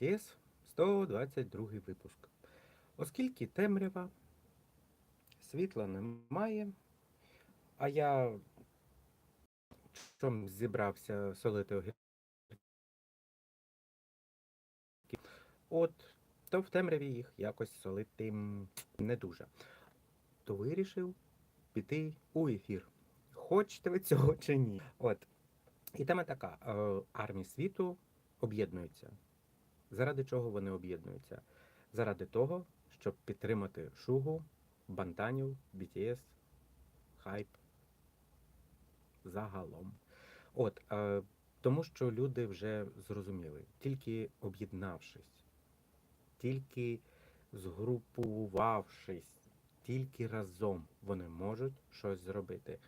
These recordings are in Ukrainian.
BTS, 122 випуск. Оскільки темрява, світла немає, а я чом зібрався солити огірки, от, то в темряві їх якось солити не дуже. То вирішив піти у ефір. Хочете ви цього чи ні? От. І тема така: е, армії світу об'єднуються. Заради чого вони об'єднуються? Заради того, щоб підтримати шугу, бантанів, BTS, хайп загалом. От, е, тому що люди вже зрозуміли, тільки об'єднавшись, тільки згрупувавшись, тільки разом вони можуть щось зробити.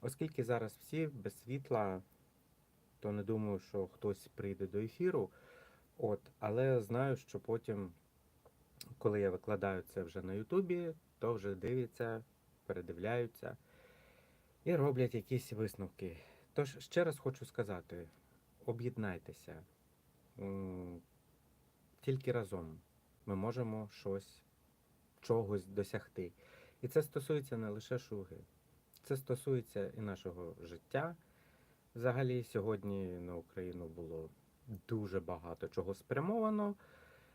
Оскільки зараз всі без світла, то не думаю, що хтось прийде до ефіру. От, але знаю, що потім, коли я викладаю це вже на Ютубі, то вже дивляться, передивляються і роблять якісь висновки. Тож ще раз хочу сказати: об'єднайтеся. Тільки разом ми можемо щось, чогось досягти. І це стосується не лише шуги, це стосується і нашого життя. Взагалі, сьогодні на Україну було дуже багато чого спрямовано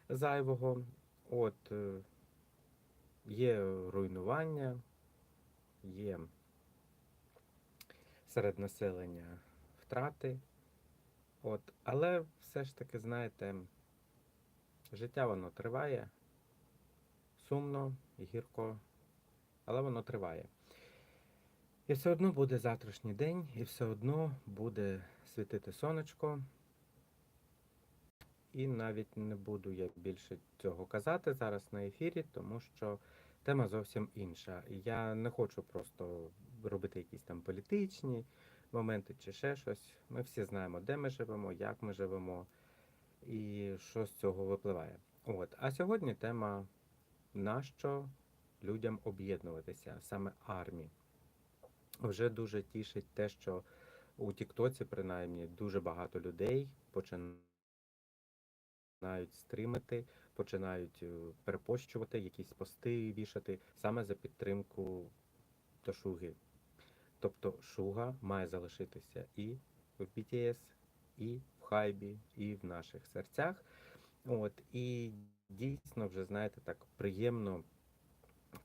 зайвого. От е, є руйнування, є серед населення втрати. От, але все ж таки, знаєте, життя воно триває, сумно, гірко, але воно триває. І все одно буде завтрашній день, і все одно буде світити сонечко. І навіть не буду я більше цього казати зараз на ефірі, тому що тема зовсім інша. Я не хочу просто робити якісь там політичні моменти чи ще щось. Ми всі знаємо, де ми живемо, як ми живемо і що з цього випливає. От. А сьогодні тема нащо людям об'єднуватися, саме армії. Вже дуже тішить те, що у Тіктоці, принаймні, дуже багато людей починають стрімити, починають е, перепощувати, якісь пости вішати саме за підтримку до шуги. Тобто шуга має залишитися і в BTS, і в хайбі, і в наших серцях. От, і дійсно вже, знаєте, так приємно,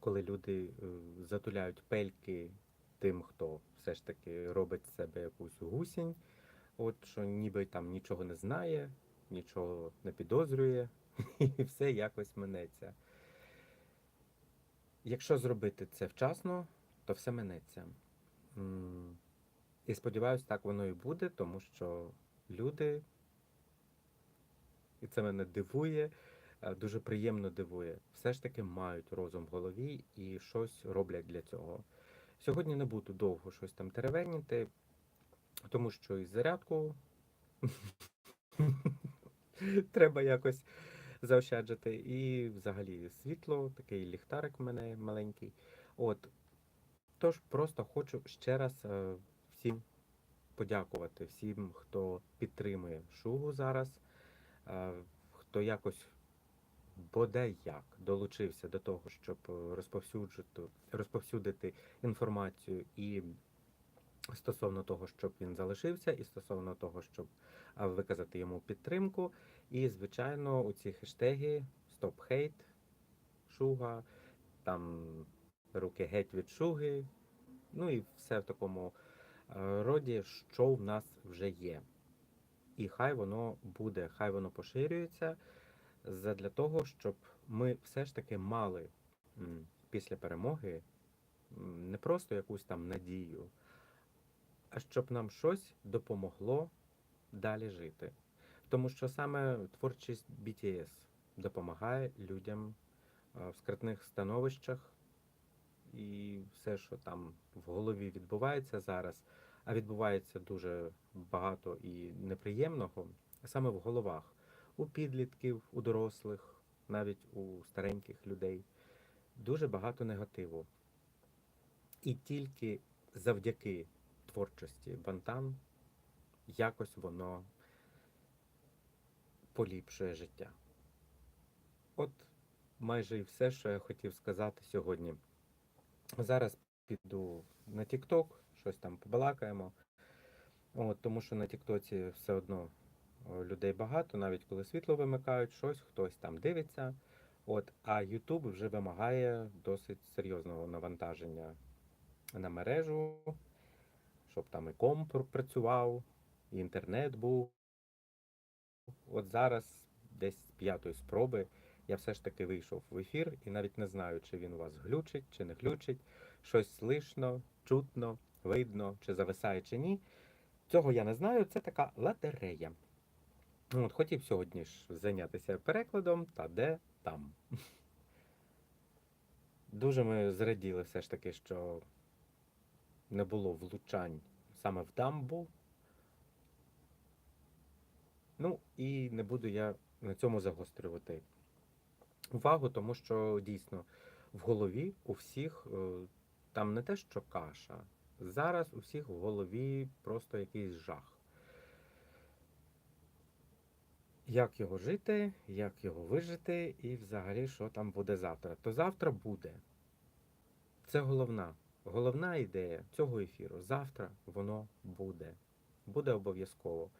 коли люди е, затуляють пельки тим, хто все ж таки робить з себе якусь гусінь, от що ніби там нічого не знає, нічого не підозрює, і все якось минеться. Якщо зробити це вчасно, то все минеться. І сподіваюся, так воно і буде, тому що люди, і це мене дивує, е, дуже приємно дивує, все ж таки мають розум в голові і щось роблять для цього. Сьогодні не буду довго щось там теревеніти, тому що і зарядку треба якось заощаджити. І взагалі світло, такий ліхтарик в мене маленький. От. Тож просто хочу ще раз е, всім подякувати, всім, хто підтримує шугу зараз, е, хто якось бодай як долучився до того, щоб е, розповсюджити, розповсюдити інформацію і стосовно того, щоб він залишився, і стосовно того, щоб виказати йому підтримку. І, звичайно, у ці хештеги Stop Hate, Шуга, там руки геть від шуги, ну і все в такому е, роді, що в нас вже є. І хай воно буде, хай воно поширюється для того, щоб ми все ж таки мали після перемоги не просто якусь там надію, а щоб нам щось допомогло далі жити. Тому що саме творчість BTS допомагає людям в скритних становищах і все, що там в голові відбувається зараз, а відбувається дуже багато і неприємного, саме в головах, у підлітків, у дорослих, навіть у стареньких людей, дуже багато негативу. І тільки завдяки творчості Бантан якось воно поліпшує життя. От майже і все, що я хотів сказати сьогодні. Зараз піду на TikTok, щось там побалакаємо. От, тому що на Тіктоці все одно людей багато, навіть коли світло вимикають, щось хтось там дивиться. От, а YouTube вже вимагає досить серйозного навантаження на мережу, щоб там і комп працював, і інтернет був. От зараз, десь з п'ятої спроби, я все ж таки вийшов в ефір і навіть не знаю, чи він у вас глючить, чи не глючить, щось слишно, чутно, видно, чи зависає, чи ні. Цього я не знаю, це така лотерея. Ну, От, хотів сьогодні ж зайнятися перекладом, та де там. Дуже ми зраділи все ж таки, що не було влучань саме в дамбу. Ну, і не буду я на цьому загострювати увагу, тому що дійсно в голові у всіх е, там не те, що каша. Зараз у всіх в голові просто якийсь жах. Як його жити, як його вижити, і взагалі, що там буде завтра. То завтра буде. Це головна, головна ідея цього ефіру. Завтра воно буде. Буде обов'язково.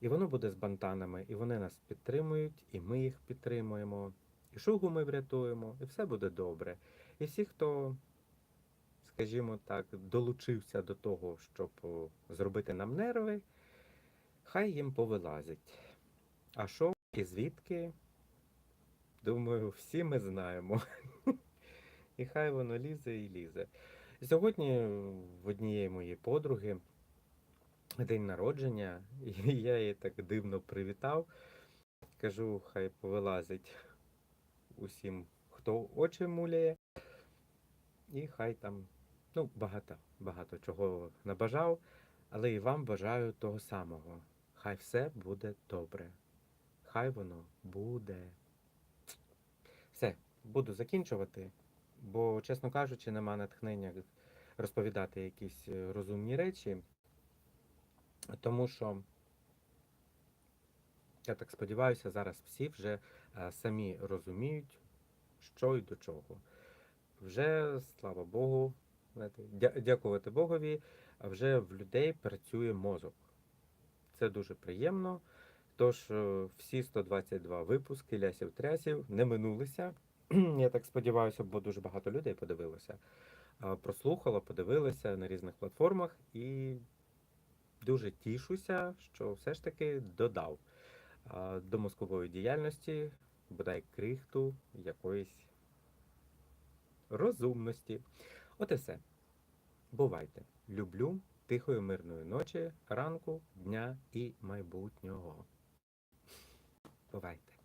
І воно буде з бантанами, і вони нас підтримують, і ми їх підтримуємо, і шугу ми врятуємо, і все буде добре. І всі, хто, скажімо так, долучився до того, щоб зробити нам нерви, хай їм повилазить. А що і звідки? Думаю, всі ми знаємо. І хай воно лізе і лізе. Сьогодні в однієї моєї подруги день народження, і я її так дивно привітав. Кажу, хай повилазить усім, хто очі муляє. І хай там, ну, багато, багато чого набажав, але і вам бажаю того самого. Хай все буде добре. Хай воно буде. Все, буду закінчувати, бо, чесно кажучи, нема натхнення розповідати якісь е, розумні речі. Тому що, я так сподіваюся, зараз всі вже е, самі розуміють, що і до чого. Вже, слава Богу, дякувати Богові, вже в людей працює мозок. Це дуже приємно. Тож е, всі 122 випуски лясів трясів не минулися. Я так сподіваюся, бо дуже багато людей подивилося. Прослухало, подивилися на різних платформах і дуже тішуся, що все ж таки додав до мозкової діяльності бодай крихту якоїсь розумності. От і все. Бувайте. Люблю тихої мирної ночі, ранку, дня і майбутнього. Бувайте.